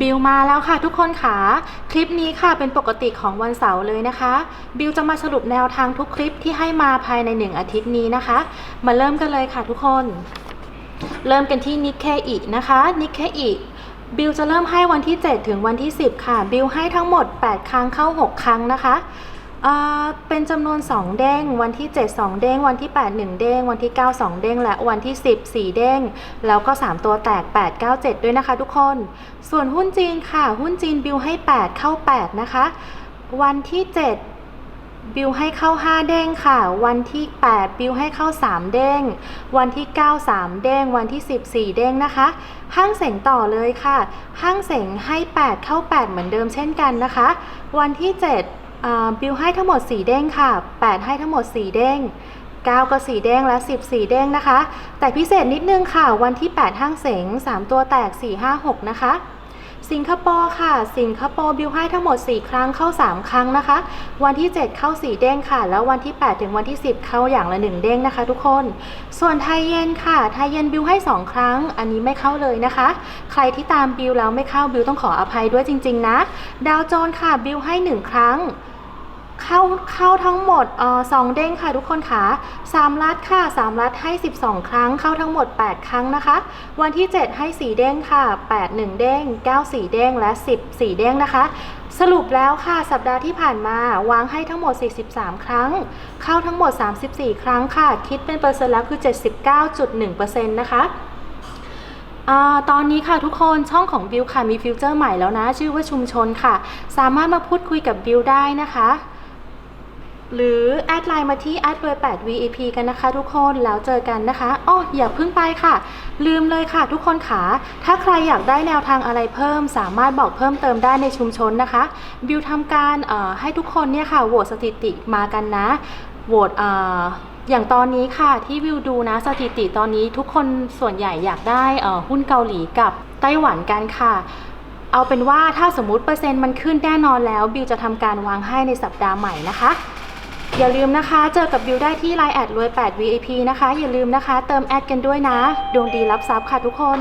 บิวมาแล้วค่ะทุกคนค่ะ คลิปนี้ค่ะเป็นปกติของวันเสาร์เลยนะคะ บิวจะมาสรุปแนวทางทุกคลิปที่ให้มาภายในหนึ่งอาทิตย์นี้นะคะ มาเริ่มกันเลยค่ะทุกคน เริ่มกันที่นิกเคอินะคะนิกเคอิบิวจะเริ่มให้วันที่ 7 ถึงวันที่ 10 ค่ะ บิวให้ทั้งหมด 8 ครั้งเข้า 6 ครั้งนะคะ อ่อเป็นจำนวน 2 เด้ง วันที่ 7 2 เด้ง วันที่ 8 1 เด้ง วันที่ 9 2 เด้ง และวันที่ 10 4 เด้ง แล้วก็ 3 ตัวแตก 8 9 7 ด้วยนะคะทุกคน ส่วนหุ้นจีนค่ะ หุ้นจีนบิวให้ 8 เข้า 8 นะคะ วันที่ 7 บิวให้เข้า 5 เด้งค่ะ วันที่ 8 บิวให้เข้า 3 เด้ง วันที่ 9 3 เด้ง วันที่ 10 4 เด้งนะคะ ห้างเสงต่อเลยค่ะ ห้างเสงให้ 8 เข้า 8 เหมือนเดิมเช่นกันนะคะ วันที่ 7 บิวให้ทั้งหมด 4 เด้งค่ะ 8 ให้ทั้งหมด 4 เด้ง 9 ก็ 4 เด้งและ 10 4 เด้งนะคะ แต่พิเศษนิดนึงค่ะ วันที่ 8 ห้างเสง 3 ตัวแตก 4 5 6 นะคะ สิงคโปร์ค่ะ สิงคโปร์บิวให้ทั้งหมด 4 ครั้งเข้า 3 ครั้งนะคะ วันที่ 7 เข้า 4 เด้งค่ะ แล้ววันที่ 8 ถึงวันที่ 10 เข้าอย่างละ 1 เด้งนะคะ ทุกคน ส่วนไทยเย็นค่ะ ไทยเย็นบิวให้ 2 ครั้ง อันนี้ไม่เข้าเลยนะคะ ใครที่ตามบิวแล้วไม่เข้าบิวต้องขออภัยด้วยจริง ๆ นะ ดาวโจนส์ค่ะบิวให้ 1 ครั้ง เข้าเข้าทั้งหมดออสองเด้งค่ะทุกคนค่ะสามลัดค่ะสามลัดให้ 12 ครั้ง เข้าทั้งหมด 8 ครั้งนะคะ วันที่ 7 ให้ 4 เด้งค่ะ 8 1 เด้ง 9 4 เด้ง และ 10 4 เด้งนะคะ สรุปแล้วค่ะสัปดาห์ที่ผ่านมาวางให้ทั้งหมด 43 ครั้ง เข้าทั้งหมด 34 ครั้งค่ะ คิดเป็นเปอร์เซ็นต์แล้วคือ 79.1%นะคะอตอนนี้ค่ะทุกคนช่องของบิวค่ะมีฟิวเจอร์ใหม่แล้วนะ ชื่อว่าชุมชนค่ะ สามารถมาพูดคุยกับบิวได้นะคะ หรือแอดไลน์มาที่แอดเบอร์8 VEP กันนะคะทุกคนแล้วเจอกันนะคะอ้ออย่าเพิ่งไปค่ะ ลืมเลยค่ะทุกคนค่ะถ้าใครอยากได้แนวทางอะไรเพิ่ม สามารถบอกเพิ่มเติมได้ในชุมชนนะคะ บิวทำการให้ทุกคนเนี่ยค่ะโหวตสถิติมากันนะโหวตอย่างตอนนี้ค่ะที่วิวดูนะสถิติตอนนี้ทุกคนส่วนใหญ่อยากได้หุ้นเกาหลีกับไต้หวันกันค่ะเอาเป็นว่าถ้าสมมุติเปอร์เซ็นต์มันขึ้นแน่นอนแล้ว บิวจะทำการวางให้ในสัปดาห์ใหม่นะคะ อย่าลืมนะคะ เจอกับบิวได้ที่ Line แอดรวย8 VIP นะคะ อย่าลืมนะคะ เติมแอดกันด้วยนะ ดวงดีรับทรัพย์ค่ะทุกคน